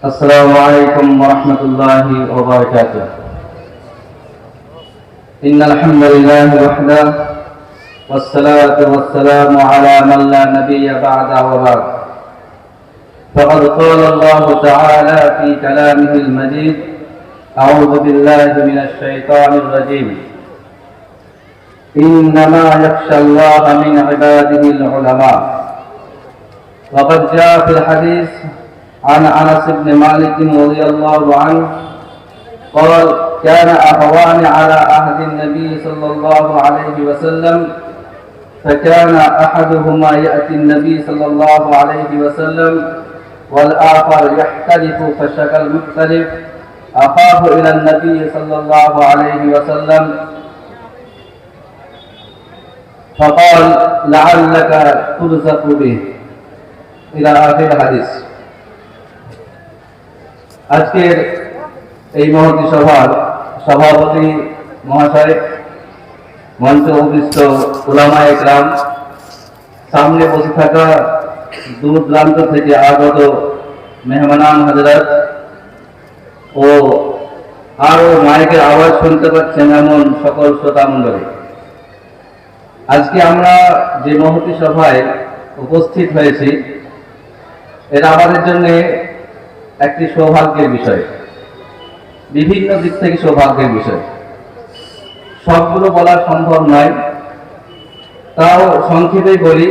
السلام عليكم ورحمة الله وبركاته. إن الحمد لله وحده والصلاة والسلام على من لا نبي بعد وبعد. فقد قال الله تعالى في كلامه المجيد أعوذ بالله من الشيطان الرجيم. إنما يخشى الله من عباده العلماء. وقد جاء في الحديث عن أنس بن مالك رضي الله عنه قال كان أخوان على عهد النبي صلى الله عليه وسلم فكان أحدهما يأتي النبي صلى الله عليه وسلم والآخر يحتلف فشكى المختلف أخاه إلى النبي صلى الله عليه وسلم. فقال لعلك ترزق به. إلى آخر الحديث. আজকের এই মহতী সভার সভাপতি মহাশয়, মঞ্চে উপস্থিত ওলামা একরাম সামনে বসে থাকা দূর দূরান্ত থেকে আগত মেহমানান হাজরাত ও আরও মাইকের আওয়াজ শুনতে পাচ্ছেন এমন সকল শ্রোতা মণ্ডলী আজকে আমরা যে মহতী সভায় উপস্থিত হয়েছি এটা আমাদের জন্য একটি সৌভাগ্যের বিষয়। বিভিন্ন দিক থেকে সৌভাগ্যের বিষয়। সবগুলো বলা সম্ভব নয়। তাও সংক্ষেপে বলি,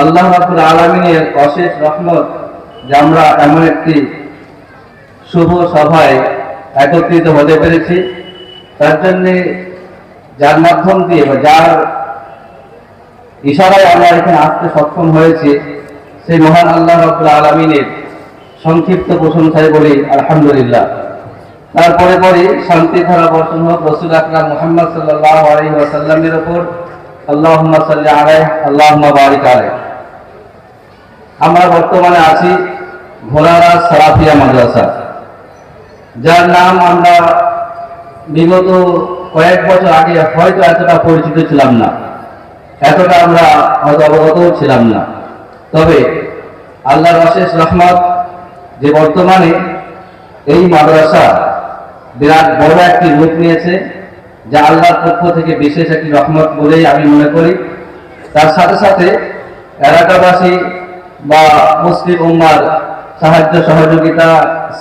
আল্লাহ রাবুল আলমিনের অশেষ রহমত যে আমরা এমন একটি শুভ সভায় একত্রিত হতে পেরেছি। তার জন্যে যার মাধ্যম দিয়ে বা যার ইশারায় আমরা এখানে আসতে সক্ষম হয়েছি, সেই মহান আল্লাহ রাবুল আলমিনের সংক্ষিপ্ত প্রশংসায় বলি, আলহামদুলিল্লাহ। তারপরে পরে শান্তি ধারা বর্ষণ হোক, রসুল আকরাম মোহাম্মদ সাল্লাহ আলহি ওয়াসাল্লামের ওপর আল্লাহ সাল্লাহ আলাই আল্লাহ বারিক আলাই আমরা বর্তমানে আছি ঘোড়ারা সারাফিয়া মাদ্রাসা, যার নাম আমরা বিগত কয়েক বছর আগে হয়তো এতটা পরিচিত ছিলাম না, এতটা আমরা হয়তো অবগতও ছিলাম না। তবে আল্লাহর অশেষ রহমত যে বর্তমানে এই মাদ্রাসা বিরাট বড় একটি রূপ নিয়েছে, যা আল্লাহর পক্ষ থেকে বিশেষ একটি রহমত বলেই আমি মনে করি। তার সাথে সাথে এলাকাবাসী বা মুসলিম উম্মার সাহায্য সহযোগিতা,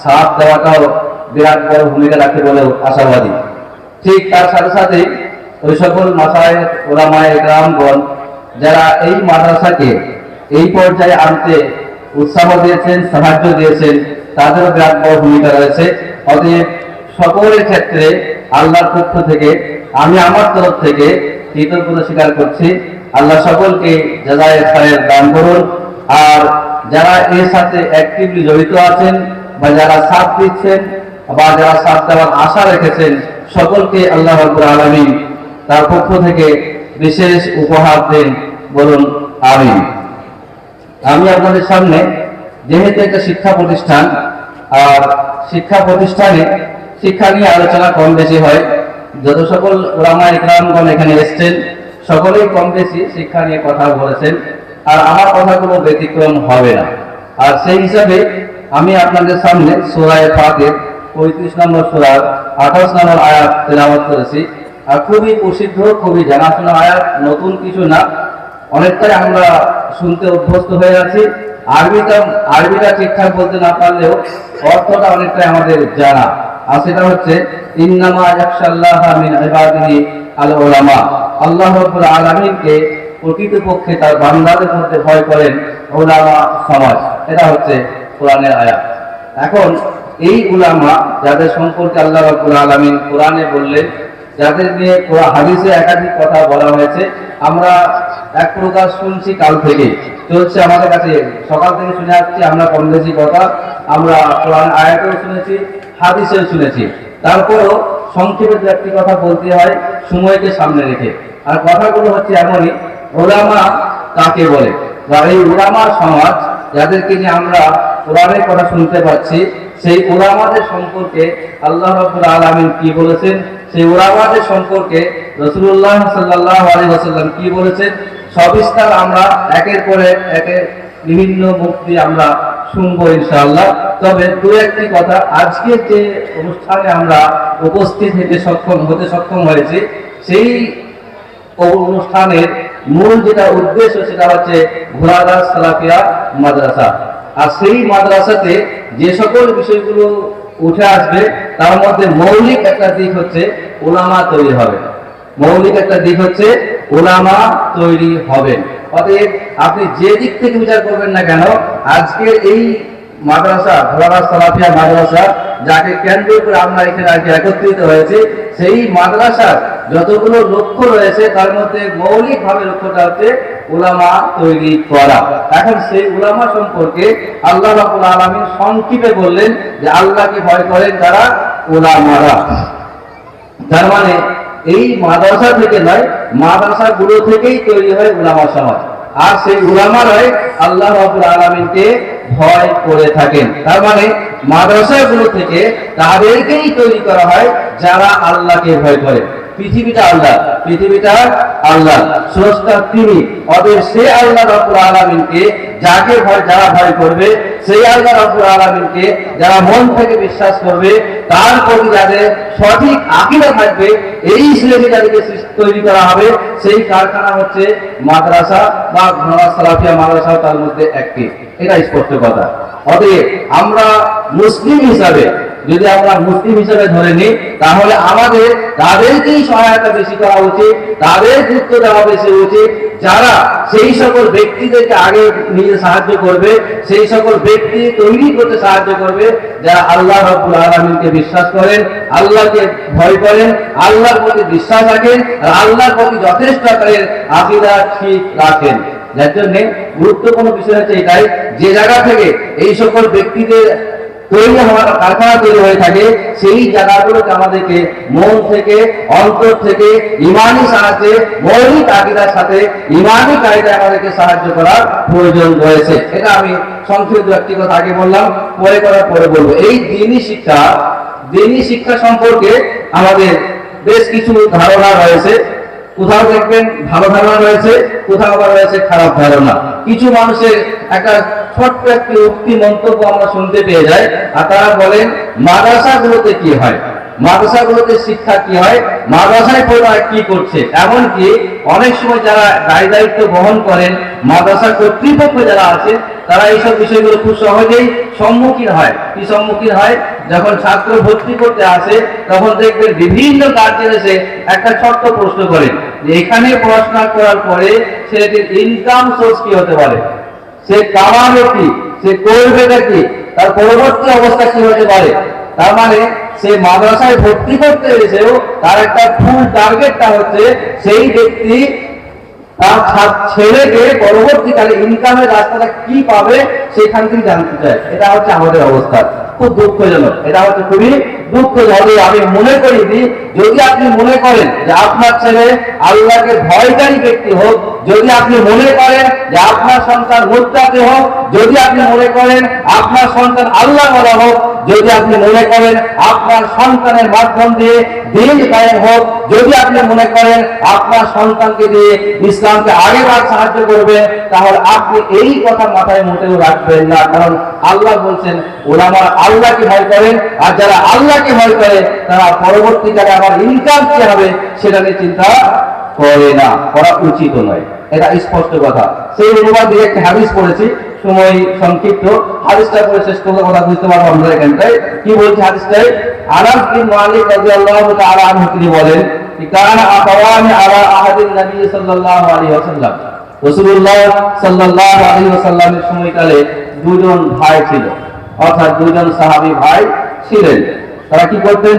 সাথ দেওয়াটাও বিরাট বড় ভূমিকা রাখে বলেও আশাবাদী। ঠিক তার সাথে সাথে ওই সকল মাসায় ওলামায় গ্রামগণ, যারা এই মাদ্রাসাকে এই পর্যায়ে আনতে উৎসাহ দিয়েছেন, সাহায্য দিয়েছেন তাদেরও বিরাট বড় ভূমিকা রয়েছে। অতএব সকলের ক্ষেত্রে আল্লাহর পক্ষ থেকে, আমি আমার তরফ থেকে কৃতজ্ঞতা স্বীকার করছি। আল্লাহ সকলকে জাজায় খায়ের দান করুন। আর যারা এর সাথে অ্যাক্টিভলি জড়িত আছেন বা যারা সাথ দিচ্ছেন বা যারা সাথ দেওয়ার আশা রেখেছেন, সকলকে আল্লাহ রব্বুল আলমিন তার পক্ষ থেকে বিশেষ উপহার দেন। বলুন, আমিন। আমি আপনাদের সামনে যেহেতু একটা শিক্ষা প্রতিষ্ঠান, আর শিক্ষা প্রতিষ্ঠানে শিক্ষা নিয়ে আলোচনা কম বেশি হয়, যত সকল ওলামা ইকরামগণ এখানে এসছেন, সকলেই কম বেশি শিক্ষা নিয়ে কথা বলেছেন, আর আমার কথাগুলো ব্যতিক্রম হবে না। আর সেই হিসাবে আমি আপনাদের সামনে সোরায় ফাতের পঁয়ত্রিশ নম্বর সোরার আঠাশ নম্বর আয়াত তেলাওয়াত করেছি। আর খুবই প্রসিদ্ধ, খুবই জানাশোনা আয়াত, নতুন কিছু না অনেকটাই আমরা শুনতে অভ্যস্ত হয়ে আছি। আরবিটা আরবিটা ঠিকঠাক বলতে না পারলেও অর্থটা অনেকটাই আমাদের জানা। আর সেটা হচ্ছে, ইন্নামা ইয়াকশাল্লাহ মিন ইবাদিহি আল উলামা আল্লাহ রাব্বুল আলামিনকে প্রকৃতপক্ষে তার বান্দাদের মধ্যে ভয় করেন উলামা সমাজ। এটা হচ্ছে কোরআনের আয়াত। এখন, এই উলামা যাদের সম্পর্কে আল্লাহ রাব্বুল আলামিন কোরআনে বললেন, যাদের নিয়ে হাদিসে একাধিক কথা বলা হয়েছে, আমরা এক প্রকার শুনছি কাল থেকে। চলছে আমাদের কাছে সকাল থেকে শুনে আসছি, আমরা কম বেশি কথা, আমরা কোরআন আয়াতেও শুনেছি, হাদিসেও শুনেছি। তারপরও সংক্ষেপে একটি কথা বলতে হয়, সময়কে সামনে রেখে। আর কথাগুলো হচ্ছে এমনই, ওলামা কাকে বলে? বা এই ওলামা সমাজ যাদেরকে নিয়ে আমরা কোরআনের কথা শুনতে পাচ্ছি, সেই ওলামাদের সম্পর্কে আল্লাহ রব্বুল আলমিন কি বলেছেন? সেই ওলামাদের সম্পর্কে রসুল্লাহ সাল্লাহ আলী ওসাল্লাম কি বলেছেন? সবিস্তার আমরা একের পর এক বিভিন্ন মুক্তি আমরা শুনব ইনশাআল্লাহ। তবে দু একটি কথা, আজকে যে অনুষ্ঠানে আমরা উপস্থিত হতে সক্ষম হতে সক্ষম হয়েছি, সেই অনুষ্ঠানের মূল যেটা উদ্দেশ্য সেটা হচ্ছে ঘোড়াদাস সালাফিয়া মাদ্রাসা। আর সেই মাদ্রাসাতে যে সকল বিষয়গুলো উঠে আসবে, তার মধ্যে মৌলিক একটা দিক হচ্ছে ওলামা তৈরি হবে। মৌলিক একটা দিক হচ্ছে ওলামা তৈরি হবে। অতএব আপনি যে দিক থেকে বিচার করবেন না কেন আজকে এই মাদ্রাসা ভোলারা সালাফিয়া মাদ্রাসা যাকে কেন্দ্র করে আমরা এখানে আজকে একত্রিত হয়েছে, সেই মাদ্রাসার যতগুলো লক্ষ্য রয়েছে, তার মধ্যে মৌলিকভাবে লক্ষ্যটা হচ্ছে উলামা তৈরি করা। এখন সেই উলামা সম্পর্কে আল্লাহ রাবুল আলমী সংক্ষিপে বললেন যে আল্লাহকে ভয় করেন তারা উলামারা। তার মানে এই মাদ্রাসা থেকে নয় মাদ্রাসা গুলো থেকেই তৈরি হয় উলামা সমাজ। আর সেই গুলামারাই আল্লাহ রাবুল আলমিনকে ভয় করে থাকেন। তার মানে মাদ্রাসাগুলো থেকে তাদেরকেই তৈরি করা হয় যারা আল্লাহকে ভয় করে। পৃথিবীটা আল্লাহ পৃথিবীটা আল্লাহ। স্রষ্টা তিনি অতএব সে আল্লাহ রাব্বুল আলামিনকে যাকে ভয় যারা ভয় করবে, সেই আল্লাহ রাব্বুল আলামিনকে যারা মন থেকে বিশ্বাস করবে, তার প্রতি যাদের সঠিক আকিদা থাকবে, এই শ্রেণি যাদেরকে তৈরি করা হবে। সেই কারখানা হচ্ছে মাদ্রাসা বা ঘোড়া সালাফিয়া মাদ্রাসা তার মধ্যে একটি। এটা স্পষ্ট কথা। অতএব আমরা মুসলিম হিসাবে যদি আমরা মুসলিম হিসেবে ধরে নিই, তাহলে আমাদের তাদেরকেই সহায়তা বেশি করা উচিত, তাদের গুরুত্ব দেওয়া বেশি উচিত। যারা সেই সকল ব্যক্তিদেরকে আগে নিজে সাহায্য করবে, সেই সকল ব্যক্তি তৈরি করতে সাহায্য করবে, যারা আল্লাহ রব্বুল আলমিনকে বিশ্বাস করেন, আল্লাহকে ভয় করেন, আল্লাহর প্রতি বিশ্বাস রাখেন, আর আল্লাহর প্রতি যথেষ্ট আকারের আকিদা ঠিক রাখেন। যার জন্য গুরুত্বপূর্ণ বিষয় হচ্ছে এটাই, যে জায়গা থেকে এই সকল ব্যক্তিদের তৈরি হওয়ার কারখানা তৈরি হয়ে থাকে, সেই জায়গাগুলোকে আমাদেরকে মন থেকে, অন্তর থেকে ইমানি সাহায্যে, মৌলিক আকিদার সাথে ইমানি কায়দায় আমাদেরকে সাহায্য করার প্রয়োজন রয়েছে। এটা আমি সংক্ষিপ্ত একটি কথা আগে বললাম, পরে করার পরে বলব। এই দিনই শিক্ষা দিনই শিক্ষা সম্পর্কে আমাদের বেশ কিছু ধারণা রয়েছে। কোথাও দেখবেন ভালো ধারণা রয়েছে, কোথাও আবার রয়েছে খারাপ ধারণা। কিছু মানুষের একটা ছোট্ট একটি উক্তি মন্তব্য আমরা শুনতে পেয়ে যাই, আর তারা বলেন, মাদ্রাসাগুলোতে কি হয়? মাদ্রাসাগুলোতে শিক্ষা কি হয়? মাদ্রাসায় পড়া কি করছে? এমনকি অনেক সময় যারা দায় দায়িত্ব বহন করেন মাদ্রাসা কর্তৃপক্ষ যারা আছে, তারা এইসব বিষয়গুলো খুব সহজেই সম্মুখীন হয়। কি সম্মুখীন হয়? যখন ছাত্র ভর্তি করতে আসে, তখন দেখবেন বিভিন্ন গার্জেন এসে একটা ছোট্ট প্রশ্ন করেন যে এখানে পড়াশোনা করার পরে ছেলেটির ইনকাম সোর্স কি হতে পারে? সে কামাবে কি? সে করবে কি তার পরবর্তী অবস্থা কি হতে পারে? তার মানে সে মাদ্রাসায় ভর্তি করতে এসেও তার একটা ফুল টার্গেটটা হচ্ছে সেই ব্যক্তি তার ছেলেকে পরবর্তীকালে ইনকামের রাস্তাটা কি পাবে সেখান থেকে জানতে চায়, এটা হচ্ছে আমাদের অবস্থা। খুব দুঃখজনক। এটা হচ্ছে খুবই দুঃখজনক। আমি মনে করি যদি আপনি মনে করেন যে আপনার ছেলে আল্লাহকে ভয়কারী ব্যক্তি হোক, যদি আপনি মনে করেন যে আপনার সন্তান মুত্তাকি হোক, যদি আপনি মনে করেন আপনার সন্তান আল্লাহ বলা হোক, যদি আপনি মনে করেন আপনার সন্তানের মাধ্যম দিয়ে দিন কায়েম হোক, যদি আপনি মনে করেন আপনার সন্তানকে দিয়ে ইসলামকে আগে সাহায্য করবে তাহলে আপনি এই কথা মাথায় মোটেও রাখবেন না। কারণ আল্লাহ বলছেন ওনারা আল্লাহকে ভয় করেন, আর যারা আল্লাহকে ভয় করে, তারা পরবর্তীকালে আমার ইনকাম কি হবে সেটা নিয়ে চিন্তা করে না। করা উচিত নয়। এটা স্পষ্ট কথা। সেই অনুবাদ দিয়ে একটি হাদিস পড়েছি, সময় সংক্ষিপ্ত। হাদিসটা পড়ে শেষ করলে কথা বুঝতে পারব আমরা এখানটায়। কি বলছে হাদিসটাই আনাস বিন মালিক রাদিয়াল্লাহু তাআলা আনহু তিনি বলেন কি কানা আবাওয়ানি আলা আহাদিন নবী সাল্লাল্লাহু আলাইহি ওয়াসাল্লাম। রাসূলুল্লাহ সাল্লাহ আলী ওসাল্লামের সময়কালে দুজন ভাই ছিল। অর্থাৎ দুজন সাহাবি ভাই ছিলেন। তারা কি করতেন?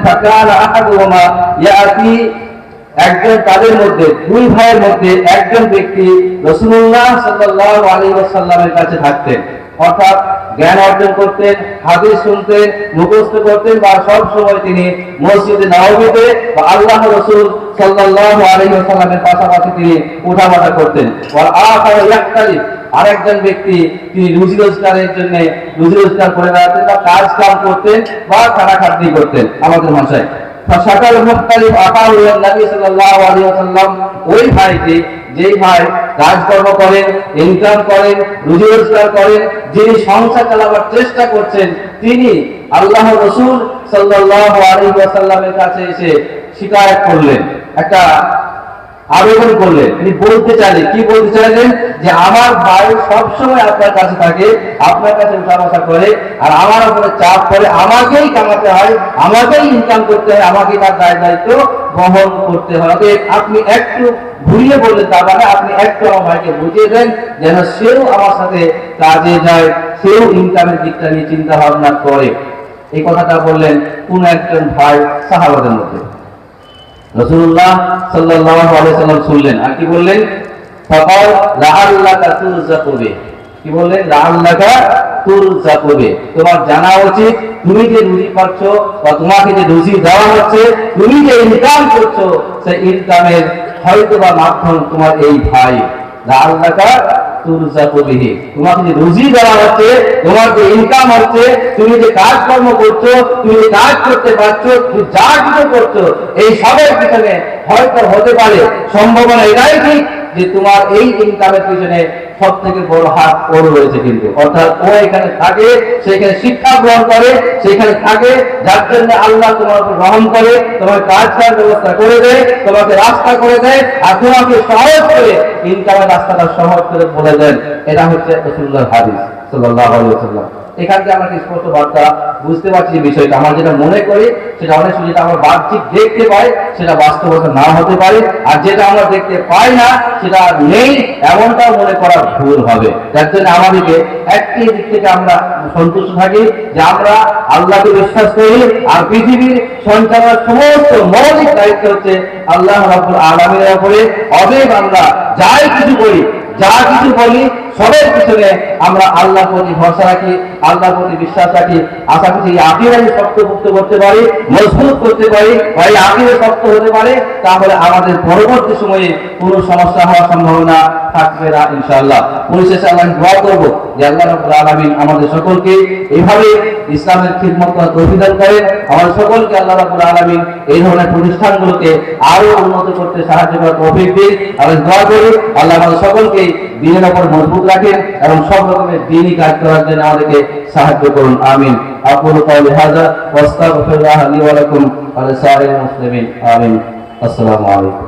একজন তাদের মধ্যে, দুই ভাইয়ের মধ্যে একজন ব্যক্তি রসুল্লাহ সাল্লাহ আলী ওসাল্লামের কাছে থাকতেন। অর্থাৎ জ্ঞান অর্জন করতেন, হাদিস শুনতেন, মুখস্থ করতেন বা সব সময় তিনি মসজিদে নববীতে বা আল্লাহ রসুল সাল্লাল্লাহু আলাইহি ওয়াসাল্লামের পাশাপাশি তিনি উঠাবাটা করতেন। ওয়াল আখার ইয়াক্তালিফ আরেকজন ব্যক্তি তিনি রুজি রোজগারের জন্য, রুজি রোজগার করে বেড়াতেন বা কাজ কাম করতেন বা খাটাখাটনি করতেন। আমাদের ভাষায় ফাশাকাল মুখতালিফ আকাউ নবী সাল্লাল্লাহু আলাইহি ওয়াসাল্লাম। ওই ভাইকে যেই ভাই কাজকর্ম করেন ইনকাম করেন, রুজি রোজগার করেন, যিনি সংসার চালাবার চেষ্টা করছেন, তিনি আল্লাহ রসুল সাল্লাল্লাহু আলাইহি ওয়াসাল্লামের কাছে এসে শিকায়ত করলেন। একটা আবেদন করলেন। তিনি বলতে চাইলেন, কি বলতে চাইলেন? যে আমার ভাই সবসময় আপনার কাছে থাকে, আপনার কাছে উঠাবাসা করে, আর আমার উপরে চাপ করে আমাকেই কামাতে হয়, আমাকেই ইনকাম করতে হয়, আমাকে তার দায় দায়িত্ব বহন করতে অতএব আপনি একটু ঘুরিয়ে বললেন তার মানে আপনি একটু আমার ভাইকে বুঝিয়ে দেন, যেন সেও আমার সাথে কাজে যায়, সেও ইনকামের দিকটা নিয়ে চিন্তা ভাবনা করে। এই কথাটা বললেন কোন একজন ভাই সাহাবাদের মধ্যে। আলাইহি সাল্লাম শুনলেন। আর কি বললেন? ফাকাল লাআল্লাকা তুরজাকু বে কি বললেন? লাআল্লাকা তুরজাকু বে তোমার জানা উচিত, তুমি যে রুজি পাচ্ছ বা তোমাকে যে রুজি দেওয়া হচ্ছে, তুমি যে ইনকাম করছ, সেই ইনকামের হয়তো বা মাধ্যম তোমার এই ভাই। বিহি তোমাকে রুজি দেওয়া তোমার যে ইনকাম তুমি যে কাজকর্ম করছ, তুমি যে কাজ করতে পারছ, তুমি যা করছ, এই হতে পারে। সম্ভাবনা এটাই ঠিক যে তোমার এই ইনকামের পিছনে সব থেকে বড় হাত ওর রয়েছে কিন্তু। অর্থাৎ ও এখানে থাকে সেখানে শিক্ষা গ্রহণ করে সেখানে থাকে, যার জন্য আল্লাহ তোমার উপর রহম করে, তোমার কাজ করার ব্যবস্থা করে দেয়, তোমাকে রাস্তা করে দেয়, আর তোমাকে সহজ করে ইনকামের রাস্তাটা সহজ করে বলে দেন। এটা হচ্ছে রসুল্লাহ হাদিস, সাল্লাল্লাহু আলাইহি ওয়াসাল্লাম। এখান থেকে আমরা স্পষ্ট বার্তা বুঝতে পারছি যে বিষয়টা। আমরা যেটা মনে করি, সেটা অনেক সময় যেটা আমরা বাহ্যিক দেখতে পাই, সেটা বাস্তবতা না হতে পারে। আর যেটা আমরা দেখতে পাই না, সেটা নেই এমনটাও মনে করা ভুল হবে। যার জন্য আমাদেরকে একটি দিক থেকে আমরা সন্তুষ্ট থাকি যে আমরা আল্লাহকে বিশ্বাস করি, আর পৃথিবীর সঞ্চালনের সমস্ত মৌলিক দায়িত্ব হচ্ছে আল্লাহ রাব্বুল আলামিনের উপরে। অবেগ আমরা যাই কিছু করি, যা কিছু বলি সবের পিছনে আমরা আল্লাহর প্রতি ভরসা রাখি, আল্লাহর প্রতি বিশ্বাস রাখি। আশা করছি এই আকিরা শক্তভুক্ত করতে পারি, মজবুত করতে পারি, বা এই শক্ত হতে পারে, তাহলে আমাদের পরবর্তী সময়ে কোনো সমস্যা হওয়ার সম্ভাবনা থাকবে না, ইনশাআল্লাহ। পরিশেষে আমরা দোয়া করব যে আল্লাহ আলামিন আমাদের সকলকে এইভাবে ইসলামের খিদমত করার তৌফিক করেন। আমাদের সকলকে আল্লাহ রাব্বুল আলামিন এই ধরনের প্রতিষ্ঠানগুলোকে আরও উন্নত করতে সাহায্য করার তৌফিক দিন। আমরা দোয়া করি, আল্লাহ আমাদের সকলকে দিনের উপর মজবুত রাখেন এবং সব রকমের দিনই কাজ করার জন্য আমাদেরকে সাহায্য করুন, আমিন। আকুলু কাউলি হাযা, ওয়াস্তাগফিরুল্লাহ লি ওয়া লাকুম ওয়া লিসাইরিল আমিন। আসসালামু আলাইকুম।